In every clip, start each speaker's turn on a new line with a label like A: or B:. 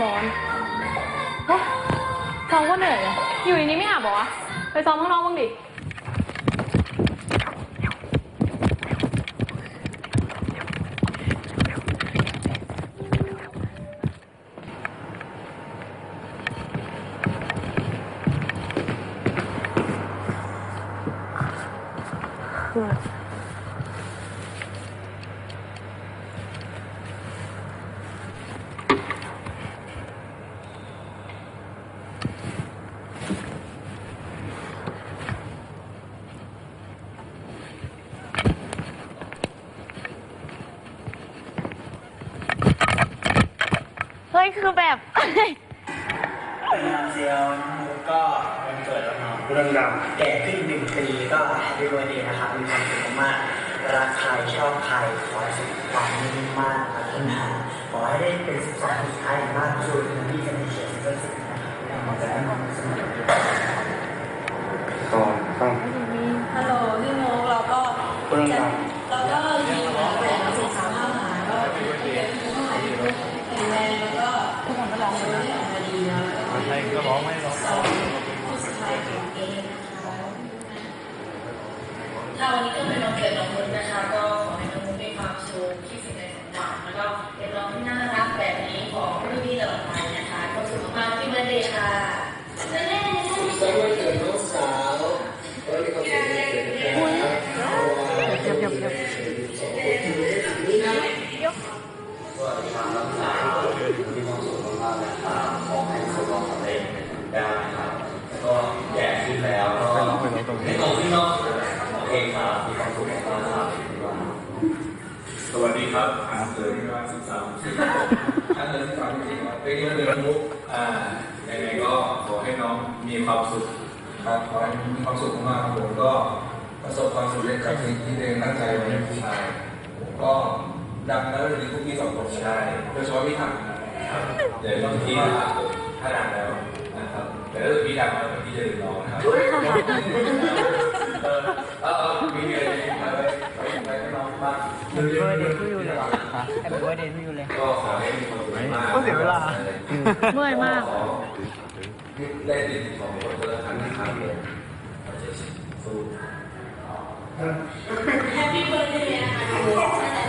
A: ร้อน
B: โอ๊ย
A: ซ้อมก็เหนื่อยอะอยู่างนี้ไม่อาบเหรอวะไปซ้อมข้างนอกบ้างดิ คือแบบ
C: เซียวมูก็วันเกิดแล้วเนาะ
D: เรื่องราว
C: แก่ขึ้นหนึ่งปีก็แฮปปี้เบิร์ดเดย์นะครับมีความสุขมากรักใครชอบใครขอให้สุขภาพดีมากพัฒนาขอให้ได้เป็นสุขสันต์สุดท้ายมากที่สุดที่จะมีเชียร์ซิงเกิลสิบนะครับขอจะให้ความสุข
D: ก่อนต้อง
E: ฮัลโหลพี่โมเราก็
D: เรื่องราว
E: เราก็มีแหวนศึกษาภาพหาก็เป็นผู้หายที่แข็งแรงแล้วก็ทุกคนก็ร้องเลยออกมาดีแล้วแล้วก็
D: ใครก็ร้องไม่ร้อง
E: สองผู้สุดท้ายของเองนะคะค่ะ วันนี้ก็เป็นวันเกิดน้องมุกนะคะ ก็ขอให้น้องมุกมีความสุขที่สิ่งใดสมหวังแล้วก็เป็นน้องที่น่ารักแบบนี้ของพี่ๆตลอดไปนะคะความสุขมากที่เบอร์เดย์ค่ะเล่นๆ
F: สวัสดีน้องสาววันนี้ก็เป็นวันเกิดนะครับ
A: เดี๋ยวเดี๋ยวเดี๋ยว
F: มีความสุขมากๆนะครับขอให้ประสบความสำเร็จได้นะครับก็แก่ขึ้นแล้วก็ไม่ต้องไม่ต้องไม่ต้องที่นอก โอเคครับมีความสุขมากครับ
D: สวัสดีครับอ่านเกิดที่วันสิบสามอ่านเกิดที่สามจริงๆครับเป็นเรื่องมุกอ่ายังไงก็ขอให้น้องมีความสุขครับขอให้มีความสุขมากครับผมก็ประสบความสำเร็จกับสิ่งที่เองตั้งใจไว้ผู้ชายผมก็ดังแล้วในทุกที่สองคนใช่โดยเฉพาะพี่ถังนะครับเดี๋ยวบางทีถ้าดังแล้วนะครับแต่ถ้าพี่ดังแล้วพี่จะดื่มน้องนะครับ เบอยเดย์ที่อยู่เลย
C: แฮปปี้เบิร์ดเดย์พี่ยูเลย
D: ก็ขอให้มีความสุขมาก
C: ก็เสียเวลา
A: เมื่อยมาก
D: ได้ติดของคนละครั้งนะครับเลยสู้
E: Happy birthday นะคะ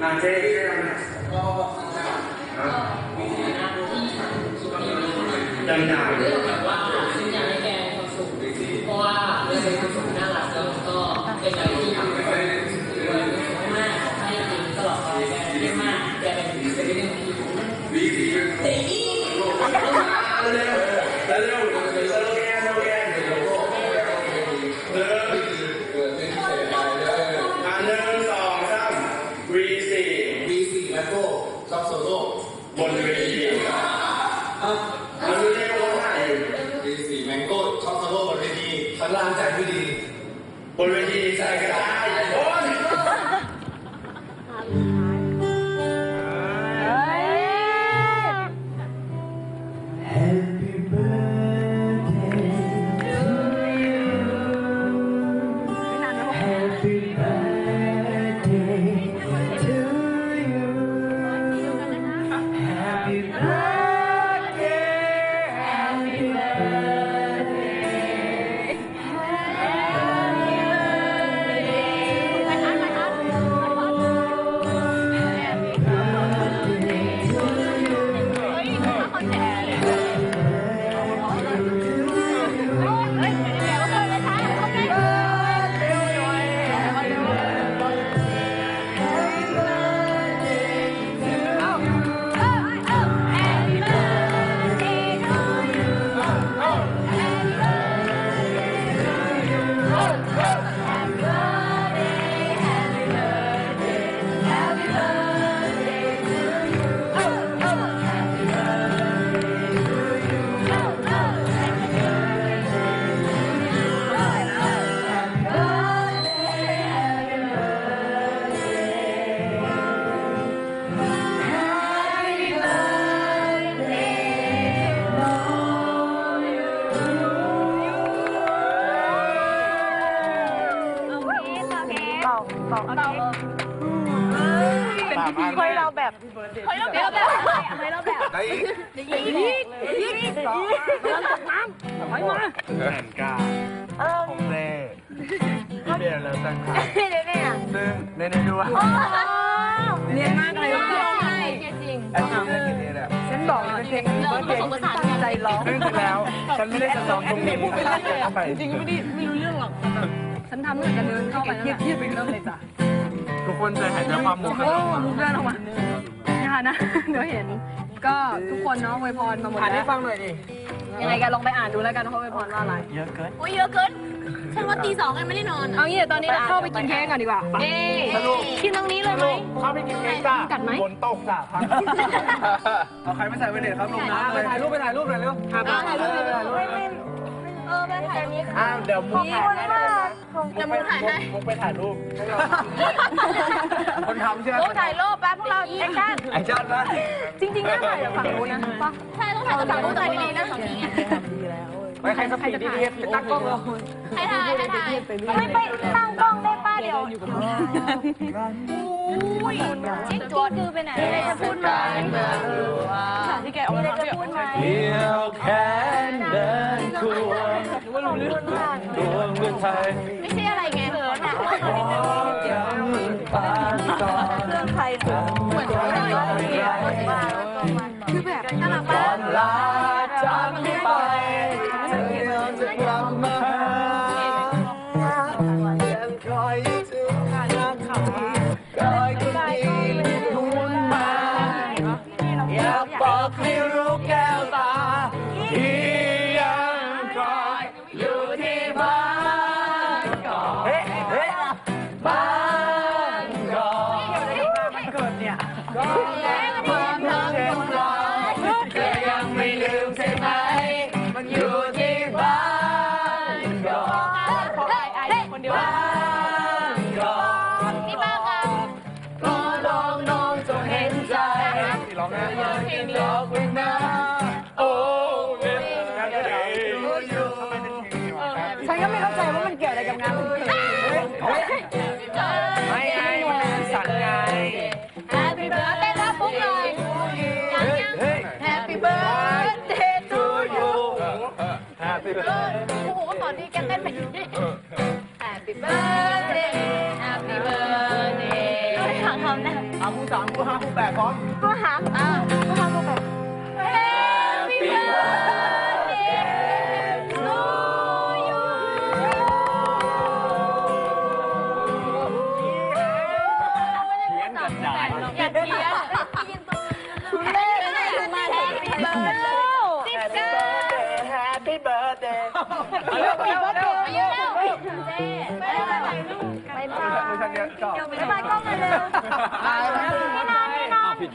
D: bàn chê đi đây này dày dài บ
G: นเวทีมันไม่ได้ว่าถ่ายอยู่
D: V4 แมงโก้ชอบโซโล่บนเวทีข้างล่างใจไม่ดี
G: บนเวทีใจก
A: ระด้าง เฮ้ยเราแบบเฮ้ยเราแบบเฮ้ยเราแบบ
D: ได้
A: ยี่ยี่ยี่สองมันตกน้ำถอยมา
G: แผนการ
A: เออ
G: ของเต้ที่เบียร์แล้วตั้งค่ะ
A: เดี๋ยวเนี่ย
G: ซึ่งในในด้วย
A: เนียนมากเลยว่าใช่
G: ไอ้ที่เล่นกินเนี่ยแหละ
A: ฉันบอกเลยเพลงนี้เบิร์ดเพลงตั้งใจร้อง
G: ซึ่งจริงแล้ว ฉันไม่ได้จะลองตรงนี้เข้าไป
A: จริงไม่ได้ไม่รู้เรื่องหรอกฉันทำเหมือนกันเดินเข้าไปแล้วเทียบไปเริ่มเลยจ้ะ
G: ทุกคนจะหายใจความมุก
A: โอ้มุกเดินออกมาอย่านะเดี๋ยวเห็น ก็ทุกคนเนาะอวยพรมาหมด
G: อ่าน
A: แล้
G: ให้
A: ว
G: ฟังหน่อยดิ
A: ยังไงกันลองไปอ่านดูแล้วกันว่าอวยพรว่าอะไร
G: เยอะเกิน
B: อุ้ยเยอะเกินฉันว่าตีสองกันไม่ได้นอน
A: เอางี้เดี๋ยวตอนนี้เราเข้าไปกินเค้กก่อนดีกว่าเอ๊กินตรงนี้เลยไหม
G: เข้าไปกินเค้กจ้า
A: กัดไหม
G: ฝนตกจ้าพังเอาใครไม่ใส่ไวเลสครับลงน้ำเลยถ่ายรูปไปถ่ายรูปหน่อยเร็วถ่ายรูปถ่ายรูป
A: เออไปถ่ายนี้
G: อ้าวเดี๋ยวมุก
A: ขอบคุณมาก
G: มุกไปมุกไปถ่ายรูปให้เราคนทำใช่ไหม
A: รูปถ่ายรูปแป๊บพวกเราแอคชั่น
G: ไอ้จ้านะ
A: จริงๆน่าถ่ายจากฝั่งนู้นนะป่ะ
B: ใช่ต้องถ่ายกับรูปถ่ายดีๆนะฝั่งนี้
G: ไปใครสปีดดีๆตั้งกล้องเรา
B: ใครถ่ายใครถ่าย
A: ไม่ไปตั้งกล้องได้ ป้าเดี๋ยวอุ้ยจิ๊กตัวคือไปไหนจะพูดไหมที่แกออกมาจะพูดไหม
F: เดียวแขนเดินควงดวงเมืองไทย
B: ไม่ใช่อะไรไงเหินอะ
F: ขอยังปานก่อน
A: เรื่องใครเหมือนว่าคือแบบน่ารักมา
F: ก
G: ไม่ไงมันสั่งไง
B: Happy birthday รับปุ๊บเลย
F: เฮ้ยเฮ้ย
B: Happy birthday to you
F: Happy birthday
B: โอ้โหก็สอนดีแกเต้นไปดิ Happy birthday Happy birthday ไม่ทางทำนะ
G: เอาคู่สามคู่ห้าคู่แปดพร้อม
A: ก็หาอ่าก็หาก็แบบ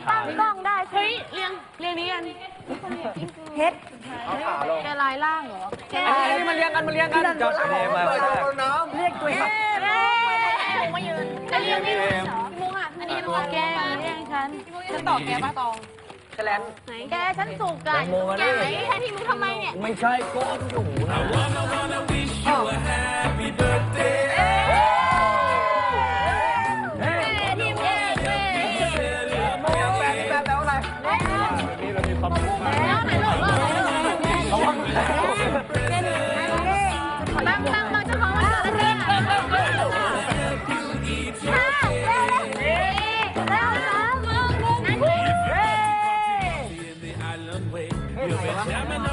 A: ตั้งกล้องได้เฮ้ยเรียงเรียงนี้กันเฮ็ด
G: เอาขาลง
A: แกลายล่างเหรอแก
G: อันนี้มาเลี้ยงกันมาเลี้ยงกันจอดเนมาน้ำเรียกตัว
A: เอ๊ะมายืนจะเรียงนี่เลยเหรอพี่มุกอะอันนี้มุกแกเรียงฉันฉันตอบแกป้าตอง
G: แฉลน
A: แกฉันสุกอะแกแค่ที่มุกทำไมเนี่ย
G: ไม่ใช่ก้อนอยู่นะ
A: ข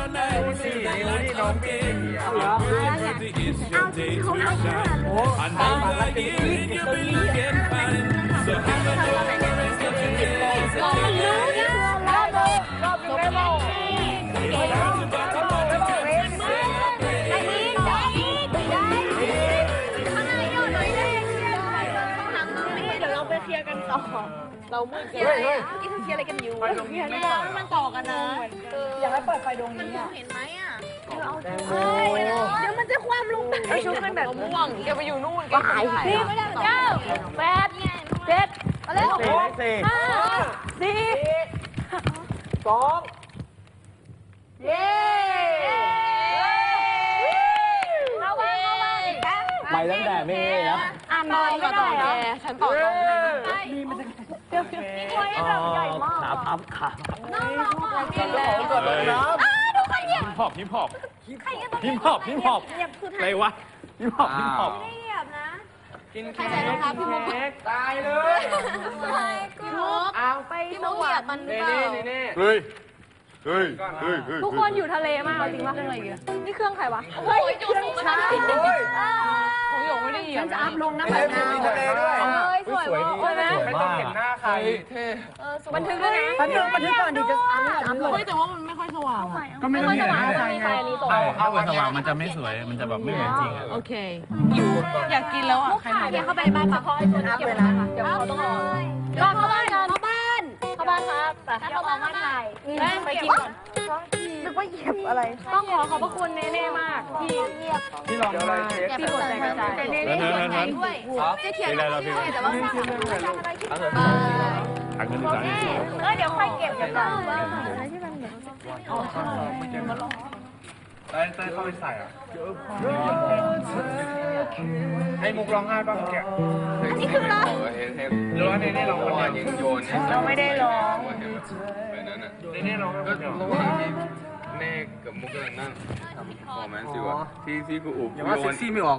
A: ้างในโยนหน่อยได้ข้างหลังไม่เดี๋ยวเราไปเคลียร์กันต่อ เราเมื่อกี้อะไรอะที่เคลียร์อะไรกันอยู่เคลียร์ไม่ได้มันต่อกันนะอยากให้เปิดไฟดวงนี้อะเห็นไหมอะเดี๋ยวมันจะความลงไปชุบกันแบบม่วงแกไปอยู่นู่นแกหายพี่ไม่ได้เก้าแปดเจ็ดมาแล้ว
G: สี่สี่
A: ห้าสี่
G: สอง
A: เย้เข้าไปเข้าไป
G: ไปตั้งแต่ไม่นะ
A: อ่านนอนไม่ได้เหรอฉันต่อตรง เดี๋ยวถ้วยแบบใหญ่มาก
G: ขาพับขา
A: น่ารักมาก
G: กดเลยน้ำ
A: อ้าวดูใครเหยียบ
F: ฮิปฮอปฮิปฮอป
A: ใครเหยียบตรง
F: ฮิ
A: นี้
F: ปฮอปฮิปฮอป
A: เหยียบคือ
F: อะไรวะฮิปฮอปฮิปฮอป
A: ไม่เหยียบนะ
G: กิน
A: ใครใส่รองเท้าพี่มุก
G: ตายเลย
A: พี่มุก
G: เอา
A: ไปพี่มุกเหยียบมันหรือ
G: เน่
A: เปล่า
G: เน่เน่
F: เฮ้ย เฮ้ยเฮ้ยเฮ้ย
A: ทุกคนอยู่ทะเลมากเอาจริงว่าเครื่องอะไรอยู่นี่เครื่องใครวะเฮ้ยเครื่องช้าของหยงไม่ได้เหยียบฉันจะอัพลงนะ
G: เน่มีทะเลด้วย
A: เฮ้ยสวยมากสวยไหม
G: ไม่ต้องเห็นหน้าใคร
A: บันทึกด้วยนะ
G: บันทึกบันทึกก่อนดิจะอัพอัพลง
A: เฮ้ยแต่ว่ามันไม่ค่อยสว่างอะ
F: ก็ไม่ต้องเห็นหน้าใคร
A: มี
F: ไง
A: ไฟอันนี้ตก
F: เอาเอาวันสว่างมันจะไม่สวยมันจะแบบไม่เหมือนจริงอะ
A: โอเคอยู่อยากกินแล้วอะใครมาเข้าไปบ้านปะพ่อไอ้ชวนอัพเลยนะเดี๋ยวเขาต้องรอก็เข้าบ้านาบ้านครับแต่เข้าบ้านมาถ่ายไปกินก่อนนึกว่าเหยียบอะไร ต้องขอขอบพระคุณเน่ๆมากที่เหยียบ
G: ที่ลองอะไรเช็ค
A: ที่หัวใจกระจายเน่ๆหัวใจด้วยจะเขียนอะไรแต่ว่าสร้างอะไรสร้างอะไรที่
F: ทางเงินดีไซน์
A: เออเดี๋ยวค่อยเก็บกันก่อน
G: เต้ยเต้ยเข้าไปใส่อะให้มุกร้องไห้ป่ะเมื่อกี้
A: อันนี้คืออะไร
G: หรือว่าเน่เน่ร้องคนเดียว
H: โยน
A: เราไม่ได้ร้อง
H: ไปนั้นอะ
G: เน่เน่ร้องคนเดียว
H: ระหว่างที่เมฆกับมุกกำลังนั่งทำคอมเมนต์สิวะที่ที่กูอุบ
G: อย่าว่า
H: โยน
G: ซี่ไม่ออก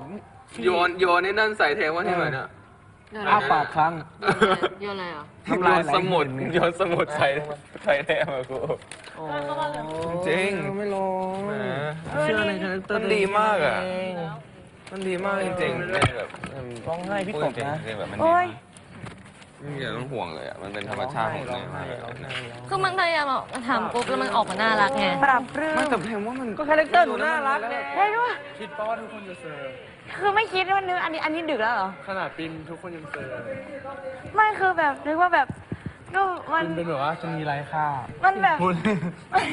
H: โยนโยนนี่นั่นใส่เทว่าที่ไหนเนี่ย
G: อ้าปากครั้ง
A: โยนอะไรอะ
H: โยนสมุดโยนสมุดใส่ใส่เทมากูจริง
G: ไม่ลง
H: แหม
G: เชื่อในคาแรคเตอร์
H: มันดีมากอะ มันดีมากจริงๆเป็นแบบ
G: ร้องไห้พี่กบนะ
H: จริงๆแบบมันดีมากไม่มีอะไรต้องห่วงเลยอะ มันเป็นธรรมชาติของมันมากเลยนะ
B: คือมันพยายามแบบทำปุ๊บแล้วมันออกมาน่ารักไง
A: ปรับปรื้
H: ไม่
A: ม
H: แต่เพลงว่ามัน
G: ก็คาแรคเตอร์หนูน่ารักไง
A: ได้ด้วย
G: คิดป่ะว่าทุกคนจะเซอร์
A: คือไม่คิดว่านึกอันนี้อันนี้ดึกแล้วเหรอ
G: ขนาดปินทุกคนยังเซอร์
A: ไม่คือแบบนึกว่าแบบก็มัน
G: ปินเป็นแบบว่าจะมีไรค่า
A: มันแบบ
G: คุณ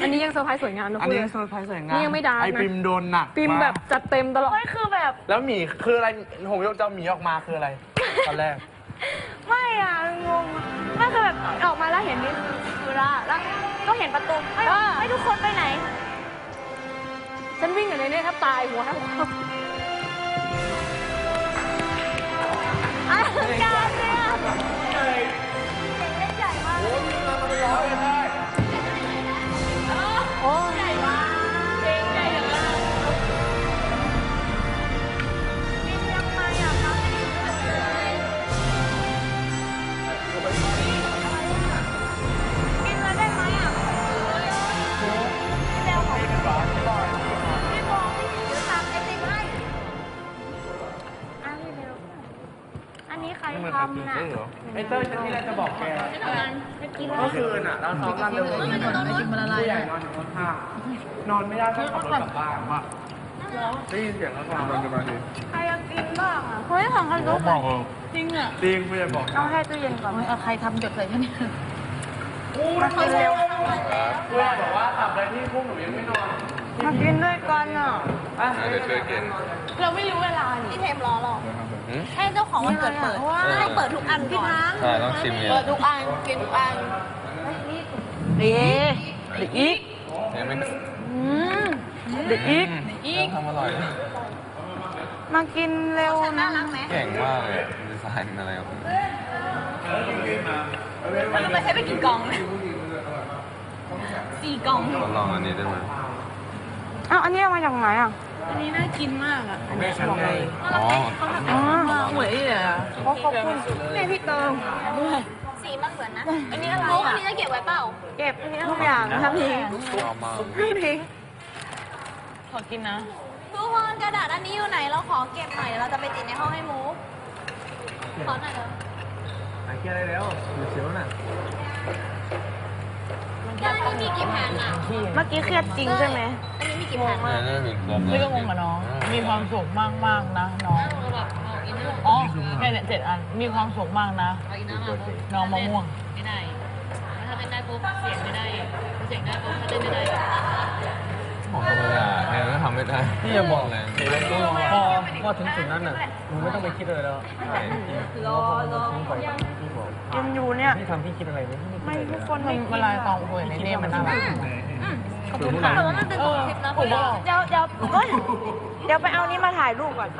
A: อันนี้ยังเซอร์ไพรส์สวยงามนะ
G: อัน
A: คุณ
G: นี้เซอร์ไพรส์สวยงาม
A: นี่ยังไม่ดาร์กนะ
G: ไอปิมโดนหนัก
A: ปิมา
G: ก
A: แบบจัดเต็มตลอด ไม่คือแบบ
G: แล้วหมีคืออะไรผมยกเจ้าหมีออกมาคืออะไรตอนแรก
A: ไม่อะงงไม่คือแบบออกมาแล้วเห็นนี่คือละแล้วก็เห็นประตูไม่ไม่ทุกคนไปไหน ฉันวิ่งอยู่ในนี้แทบตายหัวแทบคว่ำ อะก ใหญ่นอน
G: อยู่ข้างๆนอนไม่ได้ต้องขับรถกลับบ้านว่า
F: ได้ยินเสียงแล้วฟังมันจะมาดิ
I: ใครยังกินบ้างอะ
B: เฮ้ยของใคร
H: ผมบอกเออ
I: จริงอะ
F: จริงไม่ได้บอก
I: เอาให้ตู้เย็นก่อน
B: เอาใครทำหยดใส่ฉันเนี่ย
I: มากินเร็ว
F: เพื่อนบอกว่าตับใดที่พวกหนูยังไม่นอน
I: มากินด้วยกันอะ
F: อะ
H: เดี๋ยวช่วยกิน
I: เราไม่รู้เวลานี่เทมรอหรอให้เจ้าของวันเกิดเปิดให้เปิดทุกอันพี่ทั้ง
H: ใช่ต้องชิมเนี่ย
I: เปิดทุกอันกินทุกอัน
B: เดี๋ยวเดี๋ยวอีก
H: เนี่ยไม่
B: อืมเดี๋ยวอีก
I: อีก
H: ทำอร่อย
I: มากินเร็วนะ
H: เก่งมากเลยดีไซน์อะไรครับ
I: มันทำไมใช้ไปกี่กล่องเนี่ยสี่กล่อง
H: ทดลองอันนี้ได้ไหม
I: อ้าวอันนี้เอามาจากไหนอะอันนี้น่ากินมากอะอันนี้บอกเลย
H: อ๋อ
I: อ๋อเหมือนนี่เลยอะขอบคุณนี่พี่เติมด้วย
J: สีมันเหมือนนะ
I: อันนี้อะไร
J: โอ้อัน
I: อะ
J: นี้จะเก็บไว้เปล่า
I: เก็บทุกอย่างทำทิ้ง
H: ชอบมาก
I: ทำทิ้งขอกินนะ
J: ทุกคนกระดาษอันนี้อยู่ไหน เราขอเก็บหน่อย เราจะไปติดในห้องให้หมู ขอหน่อยเถอะ
F: หายเครียดได้แล้วอยู่เชียวน่ะ
J: ได้อันนี้มีกี่แผ่นอะ
I: เมื่อกี้เครียดจริงใช่ไหม
J: อันนี้มีกี่แผ่น
H: เนี่ยนี่มีครบ
G: พี่ก็งงกับน้อง มีความสุขมากมากๆนะน้อง อ๋อแค่เนี่ยเจ็ดอัน มีความสุขมากนะ น้องมะม่วง
B: ไม่ได้ถ้าเต้นได้ปุ๊บเสียงไม่ได้เสียงได้ปุ๊บถ้าเต้นไม่ได้
H: ของธรรมดาเนี่ยก็ทำไม่ได้
F: พี่จะบอก
H: เลย
F: พอพอถึงจุดนั้นน่ะมึงไม่ต้องไปคิดอะไรแล้วรอรอไปพี่บอก
I: ยังอยู่เนี่ย
F: พี่ทำพี่คิดอะไรไม่ไม่
I: ไม่ทุกคน
G: มัน
I: ไม่
G: เวลาตองคุยในนี่มันน่ารัก
F: ขอบคุณค่ะ
J: แต่ว่ามันเป็นสองคลิปนะคุณ
I: เดี๋ยวเดี๋ยวเฮ้ยเดี๋ยวไปเอานี้มาถ่ายรูปก่อน
H: แ